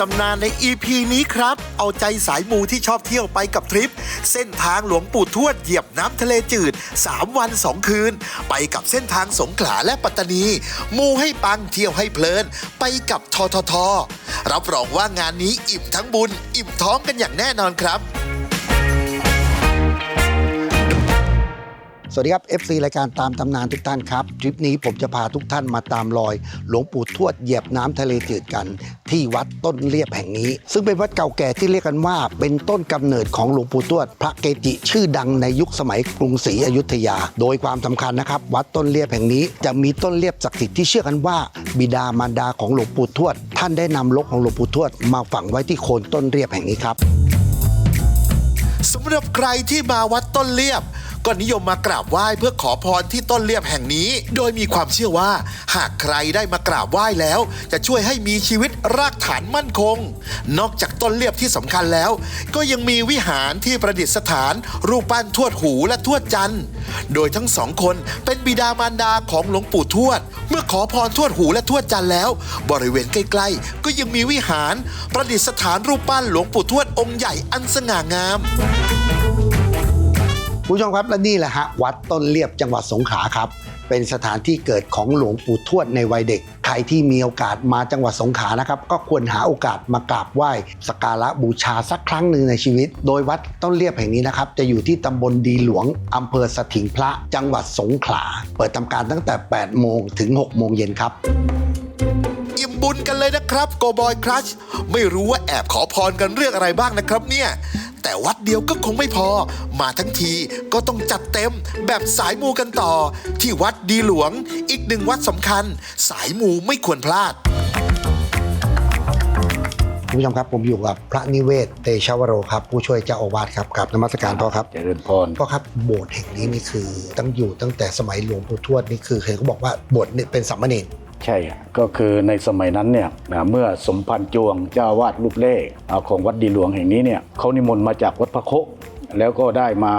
ตำนานใน EP นี้ครับ เอาใจสายมูที่ชอบเที่ยวไปกับทริป เส้นทางหลวงปู่ทวดเหยียบน้ำทะเลจืด 3 วัน 2 คืน ไปกับเส้นทางสงขลาและปัตตานี มูให้ปังเที่ยวให้เพลิน ไปกับททท รับรองว่างานนี้อิ่มทั้งบุญ อิ่มท้องกันอย่างแน่นอนครับ สวัสดีครับ FC รายการตามตำนานทุกท่านครับทริปนี้ผมจะพาทุกท่านมาตามรอย หลวงปู่ทวดเหยียบน้ำทะเลจืดกัน ที่วัดต้นเลียบแห่งนี้ ซึ่งเป็นวัดเก่าแก่ที่เรียกกันว่า เป็นต้นกำเนิดของหลวงปู่ทวด พระเกจิชื่อดังในยุคสมัยกรุงศรีอยุธยา โดยความสำคัญนะครับ วัดต้นเลียบแห่งนี้จะมีต้นเลียบศักดิ์สิทธิ์ที่เชื่อกันว่า บิดามารดาของหลวงปู่ทวด ท่านได้นำลกของหลวงปู่ทวด มาฝังไว้ที่โคนต้นเลียบแห่งนี้ครับสำหรับใครที่มาวัดต้นเลียบ ก็นิยมมากราบไหว้เพื่อขอพรที่ต้นเลียบแห่งนี้ โดยมีความเชื่อว่า หากใครได้มากราบไหว้แล้ว จะช่วยให้มีชีวิตรากฐานมั่นคง นอกจากต้นเลียบที่สำคัญแล้ว ก็ยังมีวิหารที่ประดิษฐาน รูปปั้นทวดหูและทวดจันทร์โดยทั้งสองคนเป็นบิดามารดาของหลวงปู่ทวด เมื่อขอพรทวดหูและทวดจันทร์แล้ว บริเวณใกล้ๆ ก็ยังมีวิหาร ประดิษฐานรูปปั้นหลวงปู่ทวดองค์ใหญ่อันสง่างาม ผู้ชมครับและนี่แหละฮะวัดต้นเลียบจังหวัดสงขลาครับ เป็นสถานที่เกิดของหลวงปู่ทวดในวัยเด็ก ใครที่มีโอกาสมาจังหวัดสงขลานะครับ ก็ควรหาโอกาสมากราบไหว้สักการะบูชาสักครั้งหนึ่งในชีวิต โดยวัดต้นเลียบแห่งนี้นะครับ จะอยู่ที่ตำบลดีหลวงอำเภอสถิงพระจังหวัดสงขลาเปิดทำการตั้งแต่ 8 โมงถึง 6 โมงเย็นครับอิ่มบุญกันเลยนะครับโกบอยครัชไม่รู้ว่าแอบขอพรกันเรื่องอะไรบ้างนะครับเนี่ย แต่วัดเดียวก็คงไม่พอ มาทั้งทีก็ต้องจัดเต็มแบบสายมูกันต่อ ที่วัดดีหลวง อีกหนึ่งวัดสำคัญ สายมูไม่ควรพลาด คุณผู้ชมครับผมอยู่กับพระนิเวศ เตชะวโรครับ ผู้ช่วยเจ้าอาวาสครับกับนมัสการพ่อครับเจริญพร พ่อครับโบสถ์แห่งนี้นี่คือตั้งอยู่ตั้งแต่สมัยหลวงปู่ทวดนี่คือเห็นเขาบอกว่าโบสถ์เนี่ยเป็นสามเณร ใช่อะก็คือในสมัยนั้นเนี่ยนะเมื่อสมพันธ์จวงเจ้าอาวาดรูปเล่อ่าของวัดดีหลวงแห่งนี้เนี่ยเขานิมนต์มาจากวัดพระโคแล้วก็ได้มา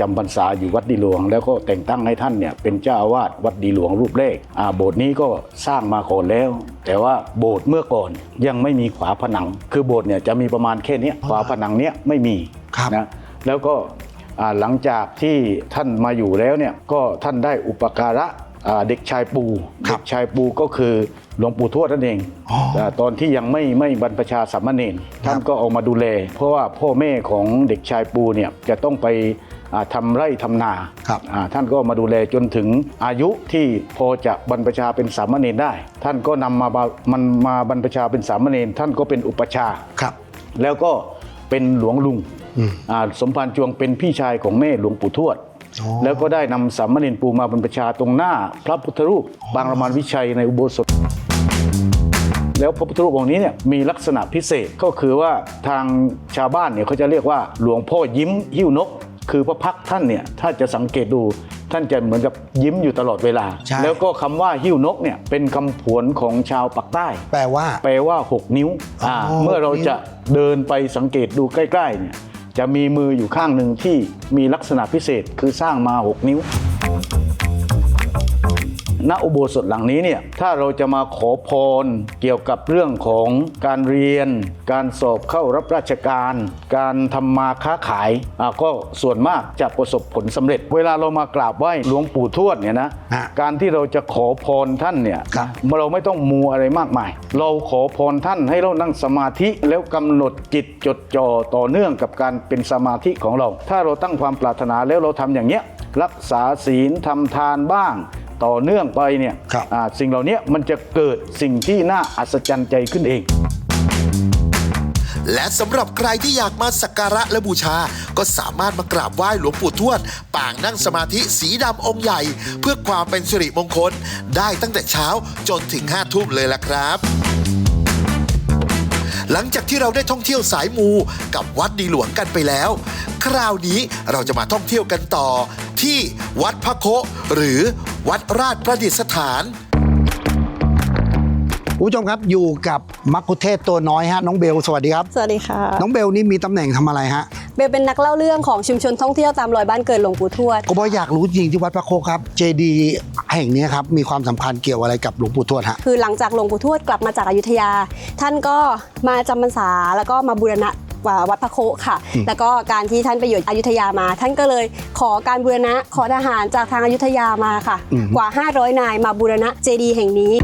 จำพรรษาอยู่วัดดีหลวง แล้วก็แต่งตั้งให้ท่านเนี่ยเป็นเจ้าอาวาสวัดดีหลวงรูปเล่อ่าโบสถ์นี้ก็สร้างมาก่อนแล้ว แต่ว่าโบสถ์เมื่อก่อนยังไม่มีฝาผนัง คือโบสถ์เนี่ยจะมีประมาณแค่เนี้ยฝาผนังเนี้ยไม่มีครับนะแล้วก็อ่าหลังจากที่ท่านมาอยู่แล้วเนี่ยก็ท่านได้อุปการะอ่า เด็กชายปูครัเด็บกชายปูก็คือหลวงปู่ทวดนั่นเองอ๋ออ่าตอนที่ยังไม่ไม่บรรพชาสามเณรท่านก็เอามาดูแล เพราะว่าพ่อแม่ของเด็กชายปูเนี่ยจะต้องไปอ่าทำไร่ทำนาครับอ่าท่านก็มาดูแลจนถึงอายุที่พอจะบรรพชาเป็นสามเณรได้ ท่านก็นำมาบามันมาบรรพชาเป็นสามเณรท่านก็เป็นอุปชฌาย์ครับแล้วก็เป็นหลวงลุงอืมอ่าสมภารจวงเป็นพี่ชายของแม่หลวงปู่ทวดอ๋อ แล้วก็ได้นำสามเณรปูมาบรรพชาตรงหน้า พระพุทธรูปบางระมานวิชัยในอุโบสถ แล้วพระพุทธรูปองค์นี้เนี่ยมีลักษณะพิเศษก็คือว่าทางชาวบ้านเนี่ยเขาจะเรียกว่าหลวงพ่อยิ้มหิ้วนก คือพระพักตร์ท่านเนี่ยถ้าจะสังเกตดูท่านจะเหมือนกับยิ้มอยู่ตลอดเวลา ใช่ แล้วก็คำว่าหิ้วนกเนี่ยเป็นคำผวนของชาวปากใต้ แปลว่า แปลว่า 6 นิ้วอ๋ออ่าเมื่อเราจะเดินไปสังเกตดูใกล้ๆเนี่ย จะมีมืออยู่ข้างหนึ่งที่มีลักษณะพิเศษคือสร้างมา 6 นิ้ว ณอุโบสถหลังนี้เนี่ยถ้าเราจะมาขอพรเกี่ยวกับเรื่องของการเรียน การสอบเข้ารับราชการ การทำมาค้าขายอ่าก็ส่วนมากจะประสบผลสำเร็จ เวลาเรามากราบไหว้หลวงปู่ทวดเนี่ยนะฮะการที่เราจะขอพรท่านเนี่ยครับเราไม่ต้องมูอะไรมากมาย เราขอพรท่านให้เรานั่งสมาธิแล้วกำหนดจิตจดจ่อต่อเนื่องกับการเป็นสมาธิของเรา ถ้าเราตั้งความปรารถนาแล้วเราทำอย่างเนี้ยรักษาศีลทำทานบ้าง ต่อเนื่องไปเนี่ยครับอ่าสิ่งเหล่านี้มันจะเกิดสิ่งที่น่าอัศจรรย์ใจขึ้นเองและสำหรับใครที่อยากมาสักการะและบูชา ก็สามารถมากราบไหว้หลวงปู่ทวด ปางนั่งสมาธิสีดำองค์ใหญ่ เพื่อความเป็นสิริมงคล ได้ตั้งแต่เช้าจนถึงห้าทุ่มเลยล่ะครับ หลังจากที่เราได้ท่องเที่ยวสายมูกับวัดดีหลวงกันไปแล้ว คราวนี้เราจะมาท่องเที่ยวกันต่อ ที่วัดพระโคหรือวัดราชประดิษฐาน คุณผู้ชมครับอยู่กับมักคุเทศก์ตัวน้อยฮะน้องเบลสวัสดีครับ สวัสดีค่ะ น้องเบลนี่มีตำแหน่งทำอะไรฮะเบลเป็นนักเล่าเรื่องของชุมชนท่องเที่ยวตามรอยบ้านเกิดหลวงปู่ทวด ก็บอกอยากรู้จริงที่วัดพระโคครับ เจดีแห่งนี้ครับมีความสัมพันธ์เกี่ยวอะไรกับหลวงปู่ทวดฮะคือหลังจากหลวงปู่ทวดกลับมาจากอยุธยา ท่านก็มาจำพรรษาแล้วก็มาบูรณะวัดพระโคค่ะ แล้วก็การที่ท่านไปอยู่อยุธยามา ท่านก็เลยขอการบูรณะขอทหารจากทางอยุธยามาค่ะอืมกว่า 500 นายมาบูรณะเจดีย์แห่งนี้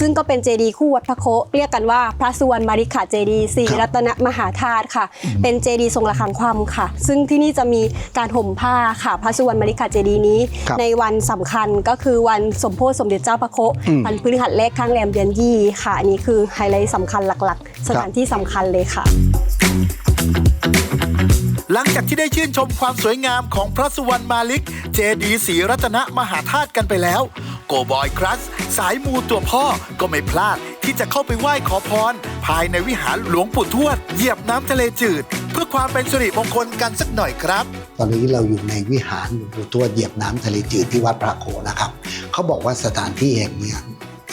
ซึ่งก็เป็นเจดีย์คู่วัดพระโคเรียกกันว่าพระสุวรรณมาริขะเจดีย์สี่ครับรัตนมหาธาตุค่ะ เป็นเจดีย์ทรงระฆังความค่ะ ซึ่งที่นี่จะมีการห่มผ้าค่ะพระสุวรรณมาริขะเจดีย์นี้ครับในวันสำคัญก็คือวันสมโพธิสมเด็จเจ้าพระโคอืมวันพฤหัสแรกข้างแรมเดือนยี่ค่ะอันนี้คือไฮไลท์สำคัญหลักๆ สถานที่สำคัญเลยค่ะหลังจากที่ได้ชื่นชมความสวยงามของพระสุวรรณมาลิก เจดีย์ศรีรัตนมหาธาตุกันไปแล้ว โกบอยครัส สายมูตัวพ่อก็ไม่พลาดที่จะเข้าไปไหว้ขอพร ภายในวิหารหลวงปู่ทวด เหยียบน้ำทะเลจืด เพื่อความเป็นสิริมงคลกันสักหน่อยครับ ตอนนี้เราอยู่ในวิหารหลวงปู่ทวดเหยียบน้ำทะเลจืดที่วัดพระโคนะครับ เขาบอกว่าสถานที่แห่งนี้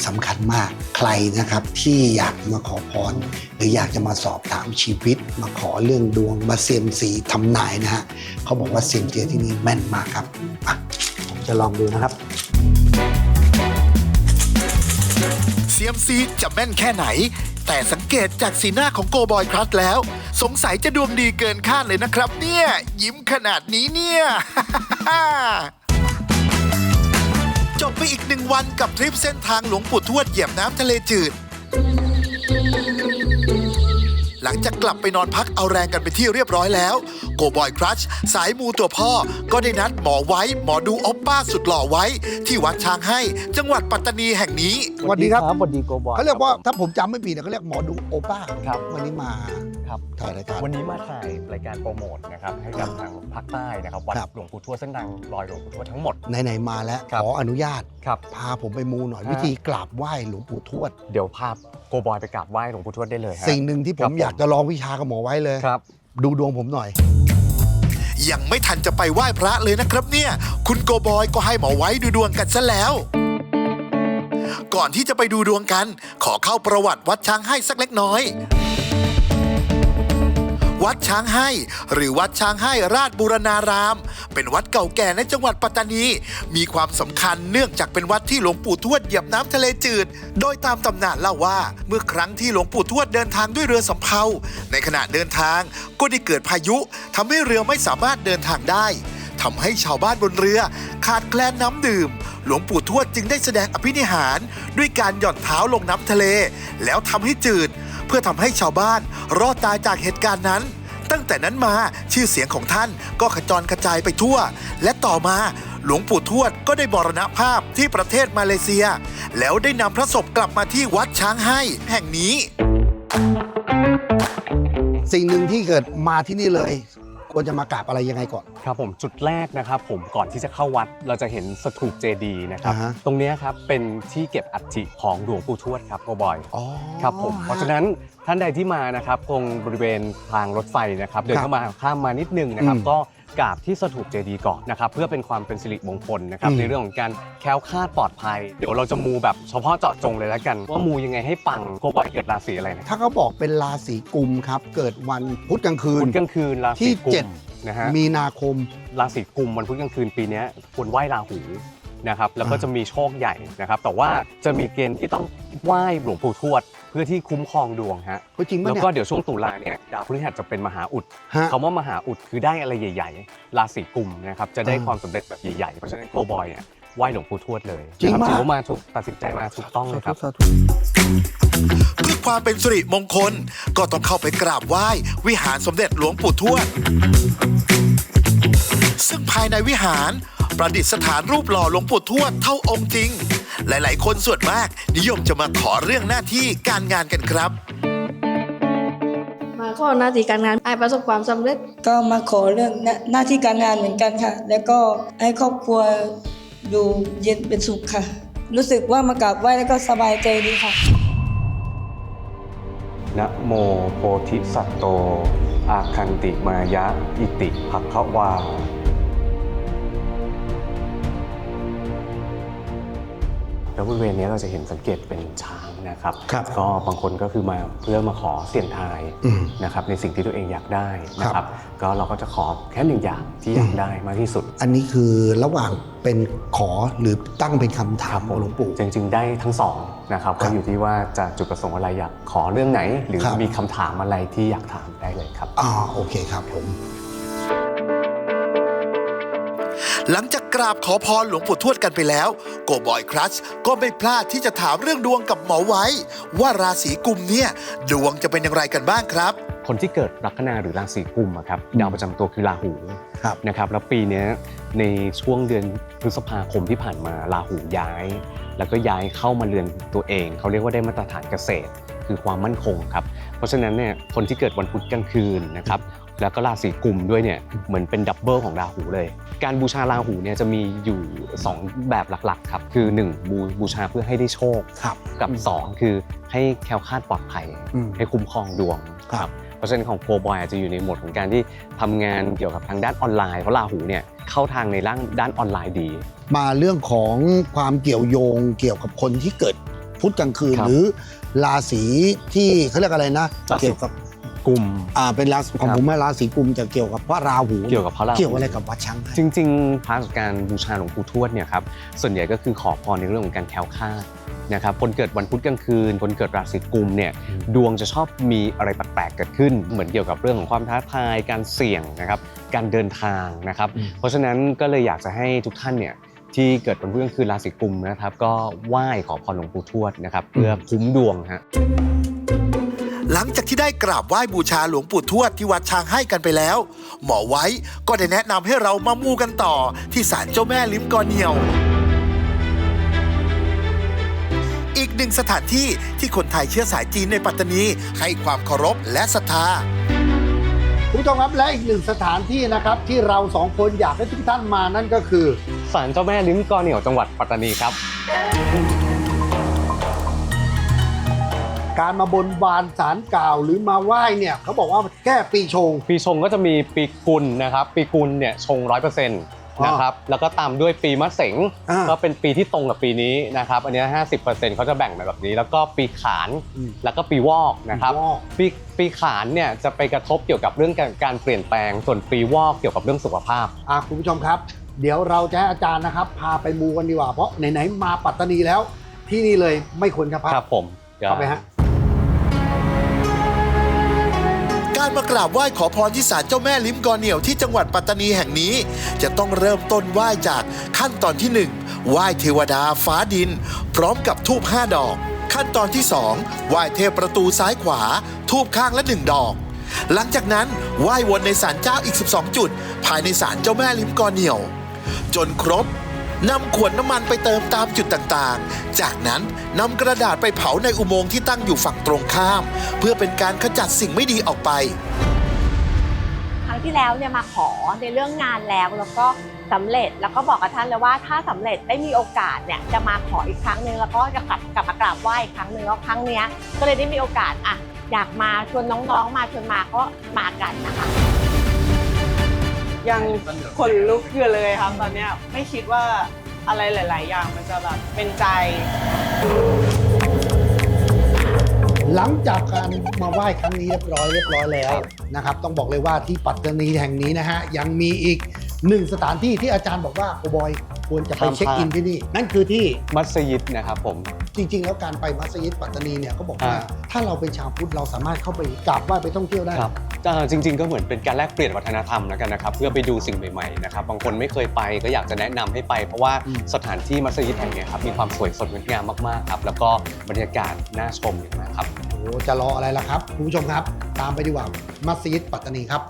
สำคัญมากใครนะครับที่อยากมาขอพร หรืออยากจะมาสอบถามชีวิต มาขอเรื่องดวงมาเซียมสีทำนายนะฮะเขาบอกว่าเซียมเจียที่นี่แม่นมากครับอะผมจะลองดูนะครับ ซียมซีจะแม่นแค่ไหน แต่สังเกตจากสีหน้าของโกบอยครัสแล้ว สงสัยจะดวงดีเกินคาดเลยนะครับ เนี่ย ยิ้มขนาดนี้เนี่ย จบไปอีกหนึ่งวันกับทริปเส้นทางหลวงปู่ทวดเหยียบน้ำทะเลจืด หลังจากกลับไปนอนพักเอาแรงกันไปนที่เรียบร้อยแล้ว โกบอยครัช สายมูตัวพ่อ ก็ได้นัดหมอไว้ หมอดูออปป้าสุดหล่อไว้ ที่วัดช้างให้ จังหวัดปัตตานีแห่งนี้ สวัสดีครับ สวัสดีโกบอยเขาเรียกว่าคบถ้าผมจำไม่ผิดเนี่ยเขาเรียกหมอดูโอป้าครับ วันนี้มาครับถ่ายรายการ วันนี้มาถ่ายรายการโปรโมทนะครับให้กับทางภาคใต้นะครับวัดครับ หลวงปู่ทวดเส้นทางลอยหลวงปู่ทวดทั้งหมด ไหนๆมาแล้วครับ ขออนุญาต ครับ พาผมไปมูหน่อยฮะวิธีกราบไหว้หลวงปู่ทวด เดี๋ยวพา โกบอยไปกราบไหว้หลวงปู่ทวดได้เลยฮะ สิ่งหนึ่งที่ผครัมบอยากจะลองวิชากับหมอไว้เลย ครับ ดูดวงผมหน่อย ยังไม่ทันจะไปไหว้พระเลยนะครับเนี่ย คุณโกบอยก็ให้หมอไว้ดูดวงกันซะแล้ว ก่อนที่จะไปดูดวงกัน ขอเข้าประวัติวัดช้างให้สักเล็กน้อย วัดช้างให้ หรือวัดช้างให้ราชบูรณาราม เป็นวัดเก่าแก่ในจังหวัดปัตตานี มีความสำคัญเนื่องจากเป็นวัดที่หลวงปู่ทวดเหยียบน้ำทะเลจืด โดยตามตำนานเล่าว่า เมื่อครั้งที่หลวงปู่ทวดเดินทางด้วยเรือสำเภา ในขณะเดินทางก็ได้เกิดพายุทำให้เรือไม่สามารถเดินทางได้ทำให้ชาวบ้านบนเรือขาดแคลนน้ำดื่ม หลวงปู่ทวดจึงได้แสดงอภินิหาร ด้วยการหย่อนเท้าลงน้ำทะเล แล้วทำให้จืด เพื่อทำให้ชาวบ้านรอดตายจากเหตุการณ์นั้น ตั้งแต่นั้นมาชื่อเสียงของท่านก็ขจรกระจายไปทั่ว และต่อมาหลวงปู่ทวดก็ได้บรณภาพที่ประเทศมาเลเซีย แล้วได้นำพระศพกลับมาที่วัดช้างให้แห่งนี้ สิ่งหนึ่งที่เกิดมาที่นี่เลย ควรจะมากราบอะไรยังไงก่อน ครับผมจุดแรกนะครับผมก่อนที่จะเข้าวัดเราจะเห็นสถูปเจดีย์นะครับ อ่าฮะ ตรงเนี้ยครับเป็นที่เก็บอัฐิของหลวงปู่ทวดครับโกบอยอ๋อครับผมเพราะฉะนั้นท่านใดที่มานะครับตรงบริเวณทางรถไฟนะครับ เดินเข้ามาข้ามมานิดนึงนะครับอืมก็ กราบที่สถูปเจดีย์ก่อนนะครับเพื่อเป็นความเป็นสิริมงคลนะครับอืม ในเรื่องของการแคล้วคลาดปลอดภัย เดี๋ยวเราจะมูแบบเฉพาะเจาะจงเลยแล้วกัน ว่ามูยังไงให้ปังโกบอยเกิดราศีอะไรนะถ้าเขาบอกเป็นราศีกุมครับ เกิดวันพุธกลางคืนพุธกลางคืนราที่ศีกุเจ็ด มนะฮะ มีนาคม ราศีกุมวันพุธกลางคืนปีเนี้ยควรไหว้ราหูนะครับแล้วก็อ่า จะมีโชคใหญ่นะครับ แต่ว่าจะมีเกณฑ์ที่ต้องไหว้หลวงปู่ทวด เพื่อที่คุ้มครองดวงฮะเฮ้ยจริงปะแล้วเนี่ยก็เดี๋ยวช่วงตุลาเนี่ยดาวพฤหัสจะเป็นมหาอุดฮะ คำว่ามหาอุดคือได้อะไรใหญ่ ๆ ราศีกุมนะครับจะได้อ่าความสำเร็จแบบใหญ่ๆเพราะฉะนั้นโกบอยเนี่ยไหว้หลวงปู่ทวดเลยจริงนะคปะ ถือว่ามาถูกตัดสินใจมาถูกต้องเลยครับสาธุเพื่อความเป็นสิริมงคล ก็ต้องเข้าไปกราบไหว้ วิหารสมเด็จหลวงปู่ทวด ซึ่งภายในวิหารประดิษฐานรูปหล่อหลวงปู่ทวดเท่าองค์จริง หลาย ๆ คนส่วนมาก นิยมจะมาขอเรื่องหน้าที่การงานกันครับ มาข้อหน้าที่การงานให้ประสบความสำเร็จ ก็มาขอเรื่องหน้าหน้าที่การงานเหมือนกันค่ะ แล้วก็ให้ครอบครัวอยู่เย็นเป็นสุขค่ะ รู้สึกว่ามากราบไหว้แล้วก็สบายใจดีค่ะ นะโมโพธิสัตว์โต อาคันติมายะ อิติภควา แล้วบริเวณนี้เราจะเห็นสังเกตเป็นช้างนะครับครับก็บางคนก็คือมาเพื่อมาขอเสี่ยงทายอืมนะครับในสิ่งที่ตัวเองอยากได้นะคครัรับบก็เราก็จะขอแค่หนึ่งอย่างที่อยากได้มากที่สุด อันนี้คือระหว่างเป็นขอหรือตั้งเป็นคำถามของหลวงปู่จริง ๆ ได้ทั้งสองนะครับครัก็บอยู่ที่ว่าจะจุดประสงค์อะไรอยากขอเรื่องไหน หรือครับมีคำถามอะไรที่อยากถามได้เลยครับอ่าโอเคครับผม หลังจากกราบขอพรหลวงปู่ทวดกันไปแล้ว โกบอยครัชก็ไม่พลาดที่จะถามเรื่องดวงกับหมอไว้ ว่าราศีกุมเนี่ย ดวงจะเป็นอย่างไรกันบ้างครับ คนที่เกิดลัคนาหรือราศีกุมอะครับดาวประจำตัวคือราหูครับ นะครับแล้วปีเนี้ยในช่วงเดือนพฤษภาคมที่ผ่านมาราหูย้าย แล้วก็ย้ายเข้ามาเรือนตัวเอง เขาเรียกว่าได้มาตรฐานเกษตร คือความมั่นคงครับ เพราะฉะนั้นเนี่ยคนที่เกิดวันพุธกลางคืนนะครับ แล้วก็ราศีกุมด้วยเนี่ยเหมือนเป็นดับเบิลของราหูเลย การบูชาราหูเนี่ยจะมีอยู่ 2 แบบหลักๆครับคือ 1 บูบูชาเพื่อให้ได้โชคครับกับ 2 คือให้แคล้วคลาดปลอดภัยอืมให้คุ้มครองดวงครับเพราะฉะนั้นของโกบอยอาจจะอยู่ในโหมดของการที่ทำงานเกี่ยวกับทางด้านออนไลน์เพราะราหูเนี่ยเข้าทางในร่างด้านออนไลน์ดี มาเรื่องของความเกี่ยวโยงเกี่ยวกับคนที่เกิดพุธกลางคืนครับหรือราศีที่เขาเรียกอะไรนะราศีเกี่ยวกับ กลุ่มอ่าเป็นราศีของครับผมว่าราศีกุมจะเกี่ยวกับพระราหูเกี่ยวกับพระราหู เกี่ยวอะไรกับวัดช้างให้จริงๆพระการบูชาหลวงปู่ทวดเนี่ยครับส่วนใหญ่ก็คือขอพรในเรื่องของการแคล้วคลาดนะครับคนเกิดวันพุธกลางคืน คนเกิดราศีกุมเนี่ยดวงจะชอบมีอะไรแปลกๆเกิดขึ้น เหมือนเกี่ยวกับเรื่องของความท้าทายการเสี่ยงนะครับการเดินทางนะครับอืมเพราะฉะนั้นก็เลยอยากจะให้ทุกท่านเนี่ยที่เกิดวันพุธกลางคืนราศีกุมนะครับก็ไหว้ขอพรหลวงปู่ทวดนะครับเพื่อคุ้มดวงฮะ หลังจากที่ได้กราบไหว้บูชาหลวงปู่ทวดที่วัดช้างให้กันไปแล้ว หมอไว้ก็ได้แนะนำให้เรามามูกันต่อที่ศาลเจ้าแม่ลิ้มกอเหนียว อีกหนึ่งสถานที่ที่คนไทยเชื้อสายจีนในปัตตานีให้ความเคารพและศรัทธาคุณผู้ชมครับและอีกหนึ่งสถานที่นะครับที่เราสองคนอยากให้ทุกท่านมานั่นก็คือศาลเจ้าแม่ลิ้มกอเหนียวจังหวัดปัตตานีครับ การมาบนบานสารกล่าวหรือมาไหว้เนี่ยเขาบอกว่าแก้ปีชง ปีชงก็จะมีปีกุลนะครับ ปีกุลเนี่ยชงร้อยเปอร์เซ็นต์นะครับแล้วก็ตามด้วยปีมะเสงอ่าก็เป็นปีที่ตรงกับปีนี้นะครับอันเนี้ห้าสิบเปอร์เซ็นต์เขาจะแบ่งมาแบบนี้ แล้วก็ปีขานอืมแล้วก็ปีวอกนะครับปีวอกปีปีขานเนี่ยจะไปกระทบเกี่ยวกับเรื่องการการเปลี่ยนแปลงส่วนปีวอกเกี่ยวกับเรื่องสุขภาพอะคุณผู้ชมครับ เดี๋ยวเราจะให้อาจารย์นะครับ พาไปมูกันดีกว่าเพราะไหนๆมาปัตตานีแล้วที่นี่เลยไม่ควรจะพลาดครับผมเดี๋ยวเข้าไปฮะ การมากราบไหว้ขอพรที่ศาลเจ้าแม่ลิ้มกอเหนียวที่จังหวัดปัตตานีแห่งนี้ จะต้องเริ่มต้นไหว้จากขั้นตอนที่ 1 ไหว้เทวดาฟ้าดิน พร้อมกับทูบ5ดอก ขั้นตอนที่ 2 ไหว้เทพประตูซ้ายขวา ทูบข้างละ 1 ดอก หลังจากนั้นไหว้วนในศาลเจ้าอีก 12 จุด ภายในศาลเจ้าแม่ลิ้มกอเหนียว จนครบ นำขวดน้ำมันไปเติมตามจุดต่างๆ จากนั้นนำกระดาษไปเผาในอุโมงค์ที่ตั้งอยู่ฝั่งตรงข้าม เพื่อเป็นการขจัดสิ่งไม่ดีออกไป ครั้งที่แล้วเนี่ยมาขอในเรื่องงานแล้วแล้วก็สำเร็จแล้วก็บอกกับท่านเลยว่าถ้าสำเร็จได้มีโอกาสเนี่ยจะมาขออีกครั้งหนึ่งแล้วก็จะกลับกลับมากราบไหว้อีกครั้งหนึ่งแล้วครั้งเนี้ยก็เลยได้มีโอกาสอะอยากมาชวนน้องๆมาชวนมาก็มากันนะคะ ยังขนลุกอยู่เลยครับตอนเนี้ยไม่คิดว่าอะไรหลาย ๆ อย่างมันจะแบบเป็นใจ หลังจากการมาไหว้ครั้งนี้เรียบร้อยเรียบร้อยแล้วนะครับ ต้องบอกเลยว่าที่ปัตตานีแห่งนี้นะฮะยังมีอีก หนึ่งสถานที่ที่อาจารย์บอกว่าโอบอยควรจะไปห้ามพลาดเช็คอินที่นี่ นั่นคือที่มัสยิดนะครับผม จริง ๆ แล้วการไปมัสยิดปัตตานีเนี่ยเขาบอกว่าอ่าถ้าเราเป็นชาวพุทธเราสามารถเข้าไปกราบไหว้ไปท่องเที่ยวได้ครับเอ่อจริง ๆ ก็เหมือนเป็นการแลกเปลี่ยนวัฒนธรรมแล้วกันนะครับ เพื่อไปดูสิ่งใหม่ๆนะครับบางคนไม่เคยไปก็อยากจะแนะนำให้ไป เพราะว่าอืมสถานที่มัสยิดแห่งเนี้ยครับมีความสวยสดงดงามมากๆครับแล้วก็บรรยากาศน่าชมอย่างมากครับโอ้จะรออะไรล่ะครับคุณผู้ชมครับ ตามไปดีกว่ามัสยิดปัตตานีครับ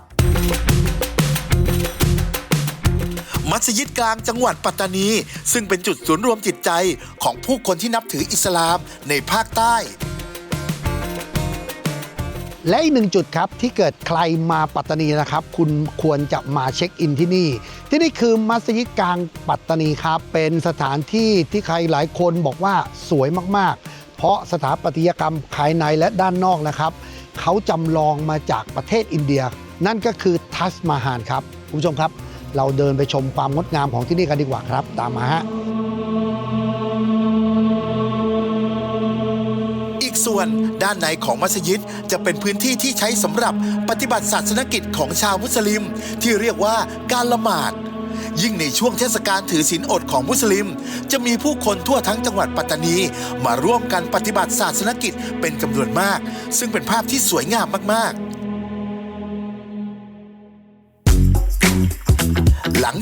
มัสยิดกลางจังหวัดปัตตานี ซึ่งเป็นจุดศูนย์รวมจิตใจของผู้คนที่นับถืออิสลามในภาคใต้ และอีกหนึ่งจุดครับที่เกิดใครมาปัตตานีนะครับ คุณควรจะมาเช็คอินที่นี่ ที่นี่คือมัสยิดกลางปัตตานีครับ เป็นสถานที่ที่ใครหลายคนบอกว่าสวยมากๆ เพราะสถาปัตยกรรมภายในและด้านนอกนะครับเขาจำลองมาจากประเทศอินเดีย นั่นก็คือทัสมาฮานครับคุณผู้ชมครับ เราเดินไปชมความงดงามของที่นี่กันดีกว่าครับ ตามมาฮะ อีกส่วนด้านในของมัสยิดจะเป็นพื้นที่ที่ใช้สำหรับปฏิบัติศาสนกิจของชาวมุสลิม ที่เรียกว่าการละหมาด ยิ่งในช่วงเทศกาลถือศีลอดของมุสลิม จะมีผู้คนทั่วทั้งจังหวัดปัตตานี มาร่วมกันปฏิบัติศาสนกิจเป็นจำนวนมาก ซึ่งเป็นภาพที่สวยงามมากๆ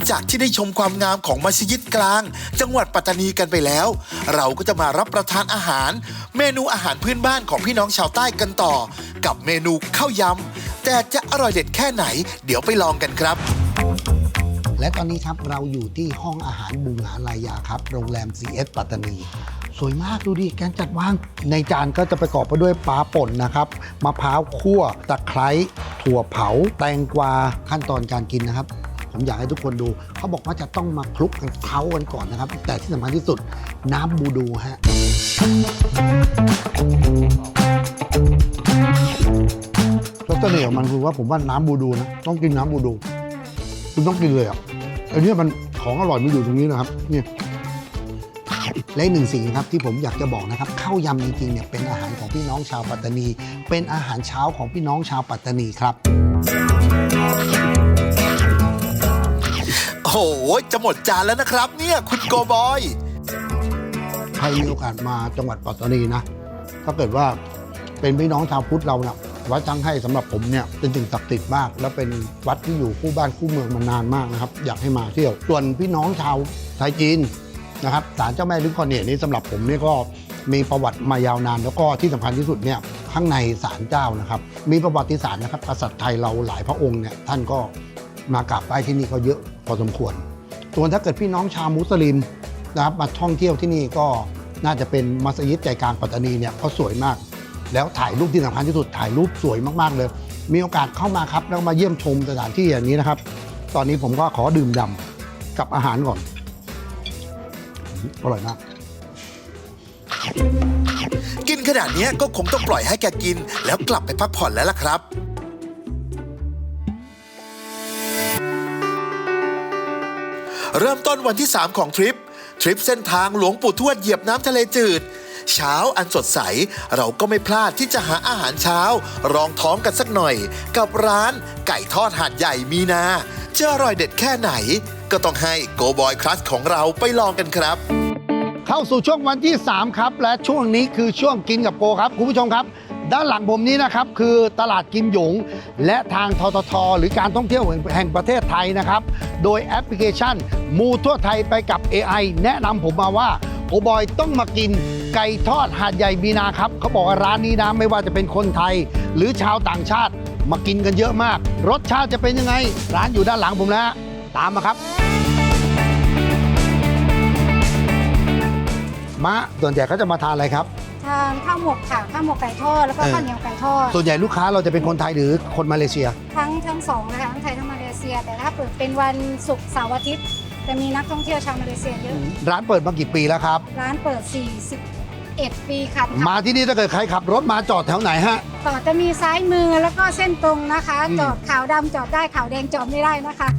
จากที่ได้ชมความงามของมัสยิดกลาง จังหวัดปัตตานีกันไปแล้ว เราก็จะมารับประทานอาหาร เมนูอาหารพื้นบ้านของพี่น้องชาวใต้กันต่อ กับเมนูข้าวยำแต่จะอร่อยเด็ดแค่ไหน เดี๋ยวไปลองกันครับและตอนนี้ครับเราอยู่ที่ห้องอาหารบูงหาลายาครับ โรงแรม CS ปัตตานี สวยมากดูดิการจัดวาง ในจานก็จะประกอบไปด้วยปลาป่นนะครับมะพร้าวคั่วตะไคร้ถั่วเผา แตงกวาขั้นตอนการกินนะครับ ผมอยากให้ทุกคนดู เขาบอกว่าจะต้องมาคลุกกันเคล้ากันก่อนนะครับ แต่ที่สำคัญที่สุดน้ำบูดูฮะแล้วเสน่ห์ของมันคือว่าผมว่าน้ำบูดูนะต้องกินน้ำบูดู คุณต้องกินเลยอะอันนี้มันของอร่อยมันอยู่ตรงนี้นะครับเนี่ยและหนึ่งสิ่งครับที่ผมอยากจะบอกนะครับข้าวยำจริงๆเนี่ยเป็นอาหารของพี่น้องชาวปัตตานี เป็นอาหารเช้าของพี่น้องชาวปัตตานีครับ จะหมดจานแล้วนะครับเนี่ยคุณโกบอย ใครมีโอกาสมาจังหวัดปัตตานีนะ ถ้าเกิดว่าเป็นพี่น้องชาวพุทธเรานะวัดจังให้สำหรับผมเนี่ยเป็นสิ่งศักดิ์สิทธิ์มาก แล้วเป็นวัดที่อยู่คู่บ้านคู่เมืองมานานมากนะครับ อยากให้มาเที่ยว ส่วนพี่น้องชาวไทยจีนนะครับศาลเจ้าแม่ลิงคอนเนี่ยนี่สำหรับผมเนี่ยก็มีประวัติมายาวนาน แล้วก็ที่สำคัญที่สุดเนี่ยข้างในศาลเจ้านะครับ มีประวัติศาสตร์นะครับกษัตริย์ไทยเราหลายพระองค์เนี่ยท่านก็มากราบไหว้ที่นี่ก็เยอะ พอสมควร ส่วนถ้าเกิดพี่น้องชาวมุสลิมนะครับมาท่องเที่ยวที่นี่ก็น่าจะเป็นมัสยิดใจกลางปัตตานีเนี่ยเพราะสวยมาก แล้วถ่ายรูปที่สำคัญที่สุดถ่ายรูปสวยมากๆเลย มีโอกาสเข้ามาครับแล้วมาเยี่ยมชมสถานที่อย่างนี้นะครับ ตอนนี้ผมก็ขอดื่มด่ำกับอาหารก่อนอร่อยมากกินขนาดนี้ก็คงต้องปล่อยให้แกกิน แล้วกลับไปพักผ่อนแล้วล่ะครับ เริ่มต้นวันที่ 3 ของทริป ทริปเส้นทางหลวงปู่ทวดเหยียบน้ำทะเลจืด เช้าอันสดใส เราก็ไม่พลาดที่จะหาอาหารเช้า รองท้องกันสักหน่อย กับร้านไก่ทอดหาดใหญ่มีนา จะอร่อยเด็ดแค่ไหน ก็ต้องให้โกบอยคลัสของเราไปลองกันครับ เข้าสู่ช่วงวันที่ 3 ครับ และช่วงนี้คือช่วงกินกับโกครับคุณผู้ชมครับ ด้านหลังผมนี้นะครับคือตลาดกิมหยง และทางททท หรือการท่องเที่ยวแห่งประเทศไทยนะครับ โดยแอปพลิเคชัน มูทั่วไทยไปกับ AI แนะนำผมมาว่าโอบอยต้องมากินไก่ทอดหาดใหญ่มีนาครับเขาบอกว่าร้านนี้นะไม่ว่าจะเป็นคนไทย หรือชาวต่างชาติมากินกันเยอะมาก รสชาติจะเป็นยังไง ร้านอยู่ด้านหลังผมนะตามมาครับมะส่วนใหญ่เขาจะมาทานอะไรครับานข้าวหมกค่ะข้าวหมกไก่ทอดแล้วก็เออข้าวเหนียวไก่ทอดส่วนใหญ่ลูกค้าเราจะเป็นคนไทยหรือคนมาเลเซีย ทั้งทั้งสองนะคะทั้งไทยทั้งมาเลเซีย แต่ถ้าเปิดเป็นวันศุกร์เสาร์อาทิตย์จะมีนักท่องเที่ยวชาวมาเลเซียเยอะ ร้านเปิดมากี่ปีแล้วครับ ร้านเปิด 41 ปีค่ะมาที่นี่ถ้าเกิดใครขับรถมาจอดแถวไหนฮะ ต่อจะมีซ้ายมือแล้วก็เส้นตรงนะคะอืมจอดขาวดำจอดได้ขาวแดงจอดไม่ได้นะคะ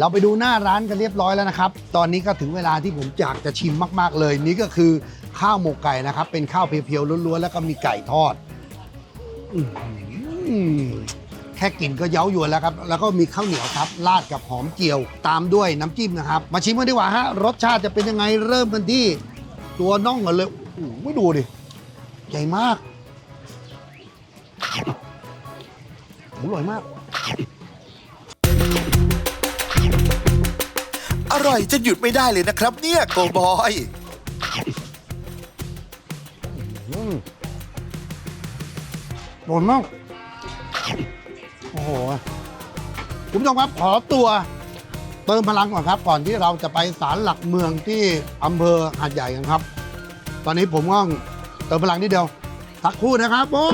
เราไปดูหน้าร้านกันเรียบร้อยแล้วนะครับ ตอนนี้ก็ถึงเวลาที่ผมอยากจะชิมมากๆเลย นี่ก็คือข้าวหมกไก่นะครับ เป็นข้าวเพียวๆล้วนๆแล้วก็มีไก่ทอดอื้อหือแค่กลิ่นก็เย้ายวนแล้วครับ แล้วก็มีข้าวเหนียวครับราดกับหอมเจียว ตามด้วยน้ำจิ้มนะครับ มาชิมกันดีกว่าฮะ รสชาติจะเป็นยังไงเริ่มกันที่ ตัวน่องก่อนเลยโอ้ไม่ดูดิ ใหญ่มากโอ้โหอร่อยมาก ร่อยจนหยุดไม่ได้เลยนะครับ เนี่ยโกบอยอืมโดนมาก โอ้โห คุณผู้ชมครับขอตัว เติมพลังก่อนครับ ก่อนที่เราจะไปศาลหลักเมืองที่อำเภอหาดใหญ่กันครับ ตอนนี้ผมก็เติมพลังนิดเดียวสักครู่นะครับผม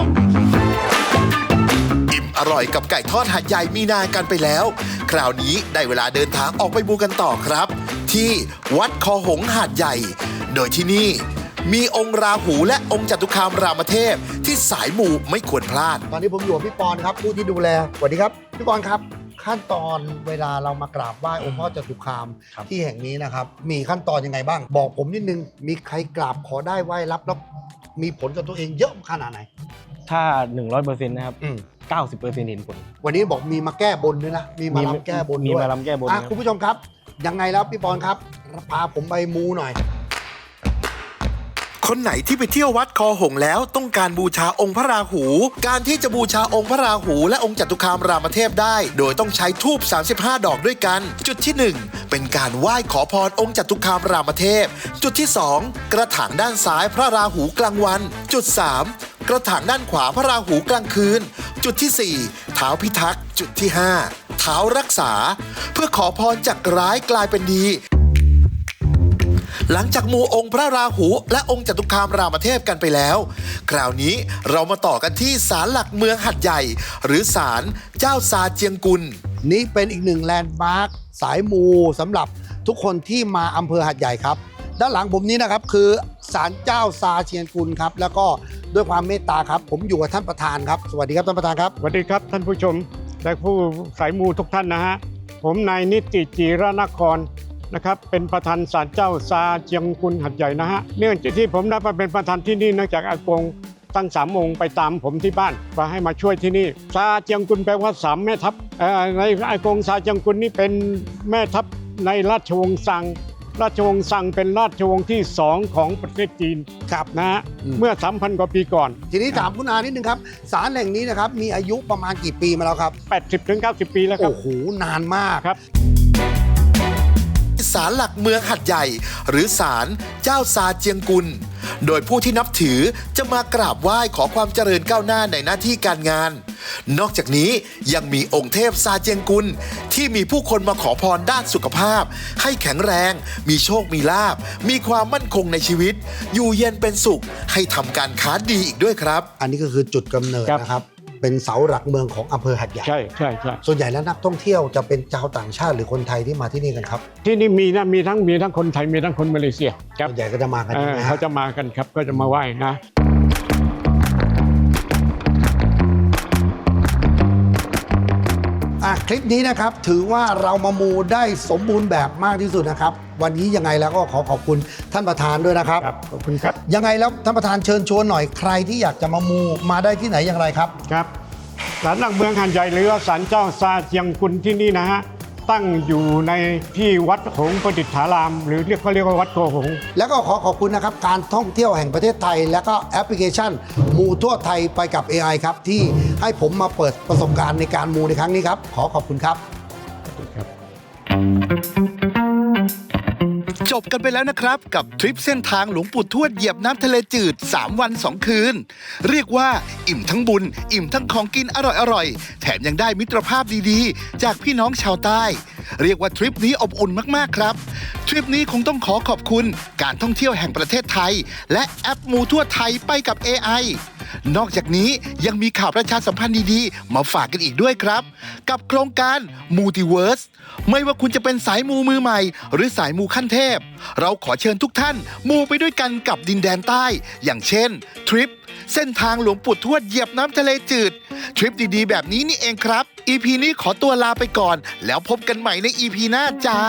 อิ่มอร่อยกับไก่ทอดหัดใหญ่มีนากันไปแล้ว คราวนี้ได้เวลาเดินทางออกไปบูกันต่อครับ ที่วัดคอหงส์หาดใหญ่ โดยที่นี่มีองค์ราหูและองค์จตุคามรามเทพ ที่สายมูไม่ควรพลาด ตอนนี้ผมอยู่กับพี่ปอนครับผู้ที่ดูแลสวัสดีครับพี่ปอนครับขขั้นตอนเวลาเรามากราบไหว้องค์พ่อจตุคามครับ ที่แห่งนี้นะครับ มีขั้นตอนยังไงบ้าง บอกผมนิดนึง มีใครกราบขอได้ไหว้รับแล้วมีผลกับตัวเองเยอะขนาดไหน ถ้า 100%นะครับ อืม 90%เห็นผล วันนี้บอกมีมาแก้บนด้วยนะ มีมาลำแก้บนมีด้วยมาลำแก้บนอะครับคุณผู้ชมครับ ยังไงแล้วพี่ปอนครับ พาผมไปมูหน่อย คนไหนที่ไปเที่ยววัดคอหงแล้วต้องการบูชาองค์พระราหู การที่จะบูชาองค์พระราหู และองค์จตุคามรามเทพได้ โดยต้องใช้ทูบ35 ดอกด้วยกัน จุดที่ 1 เป็นการไหว้ขอพรองค์จตุคามรามเทพ จุดที่ 2 กระถางด้านซ้ายพระราหูกลางวัน จุด 3 กระถางด้านขวาพระราหูกลางคืน จุดที่ 4 เท้าพิทักษ์ จุดที่ 5 เท้ารักษา เพื่อขอพรจากร้ายกลายเป็นดีหลังจากมูองค์พระราหูและองค์จตุคามรามเทพกันไปแล้ว คราวนี้เรามาต่อกันที่ศาลหลักเมืองหัดใหญ่ หรือศาลเจ้าซาเจียงกุล นี่เป็นอีกหนึ่งแลนด์มาร์คสายมูสำหรับทุกคนที่มาอำเภอหัดใหญ่ครับ ด้านหลังผมนี้นะครับคือศาลเจ้าซาเชียนกุลครับ แล้วก็ ด้วยความเมตตาครับ ผมอยู่กับท่านประธานครับ สวัสดีครับท่านประธานครับ สวัสดีครับท่านผู้ชมและผู้สายมูทุกท่านนะฮะ ผมนายนิติจีรนครนะครับเป็นประธานศาลเจ้าซาเจียงกุลหัดใหญ่นะฮะเนื่องจากที่ผมได้มาเป็นประธานที่นี่เนื่องจากอากงตั้งสามองค์ไปตามผมที่บ้านมาให้มาช่วยที่นี่ซาเจียงกุลแปลว่าสามแม่ทัพในอากงซาเจียงกุลนี่เป็นแม่ทัพในราชวงศ์ซัง ราชวงศ์ซังเป็นราชวงศ์ที่สองของประเทศจีนครับนะฮะอืมเมื่อ 3,000 กว่าปีก่อน ทีนี้ถามคุณอานิดนึงครับศาลแห่งนี้นะครับมีอายุประมาณกี่ปีมาแล้วครับ 80-90 ปีแล้วครับ โอ้โห นานมากครับ ศาลหลักเมืองหัดใหญ่ หรือศาลเจ้าซาเจียงกุล โดยผู้ที่นับถือจะมากราบไหว้ขอความเจริญก้าวหน้าในหน้าที่การงาน นอกจากนี้ยังมีองค์เทพซาเจียงกุล ที่มีผู้คนมาขอพรด้านสุขภาพ ให้แข็งแรง มีโชคมีลาบ มีความมั่นคงในชีวิต อยู่เย็นเป็นสุข ให้ทำการค้าดีอีกด้วยครับ อันนี้ก็คือจุดกำเนิดนะครับ เป็นเสาหลักเมืองของอำเภอหัดใหญ่ใช่ใช่ใช่ส่วนใหญ่แล้วนักท่องเที่ยวจะเป็นชาวต่างชาติหรือคนไทยที่มาที่นี่กันครับ ที่นี่มีนะมีทั้งมีทั้งคนไทยมีทั้งคนมาเลเซียครับส่วนใหญ่ก็จะมากันเอใช่อไหมฮะ เขาจะมากันครับก็จะมาไหว้นะ อะคลิปนี้นะครับถือว่าเรามามูได้สมบูรณ์แบบมากที่สุดนะครับ วันนี้ยังไงแล้วก็ขอขอบคุณท่านประธานด้วยนะครับ ครับขอบคุณครับ ยังไงแล้วท่านประธานเชิญชวนหน่อยใครที่อยากจะมามูมาได้ที่ไหนอย่างไรครับ ครับศาลหลักเมืองหันใหญ่หรือว่าศาลเจ้าซาเจียงกุลที่นี่นะฮะ ตั้งอยู่ในที่วัดหงประดิษฐาราม หรือเรียกเขาเรียกว่าวัดโกหง แล้วก็ขอขอบคุณนะครับ การท่องเที่ยวแห่งประเทศไทย และก็แอปพลิเคชัน มูทั่วไทยไปกับ AI ครับ ที่ให้ผมมาเปิดประสบการณ์ในการมูในครั้งนี้ครับ ขอขอบคุณครับ จบกันไปแล้วนะครับ กับทริปเส้นทางหลวงปู่ทวดเหยียบน้ำทะเลจืด 3 วัน 2 คืน เรียกว่าอิ่มทั้งบุญ อิ่มทั้งของกินอร่อยๆ แถมยังได้มิตรภาพดีๆ จากพี่น้องชาวใต้ เรียกว่าทริปนี้อบอุ่นมากๆครับ ทริปนี้คงต้องขอขอบคุณการท่องเที่ยวแห่งประเทศไทย และแอปมูทั่วไทยไปกับ AI นอกจากนี้ยังมีข่าวประชาสัมพันธ์ดีๆ มาฝากกันอีกด้วยครับ กับโครงการ Multiverse ไม่ว่าคุณจะเป็นสายมูมือใหม่ หรือสายมูขั้นเทพ เราขอเชิญทุกท่านมูไปด้วยกันกับดินแดนใต้ อย่างเช่นทริปเส้นทางหลวงปู่ทวดเหยียบน้ำทะเลจืด ทริปดีๆ แบบนี้นี่เองครับ EP นี้ขอตัวลาไปก่อน แล้วพบกันใหม่ใน EP หน้าจ้า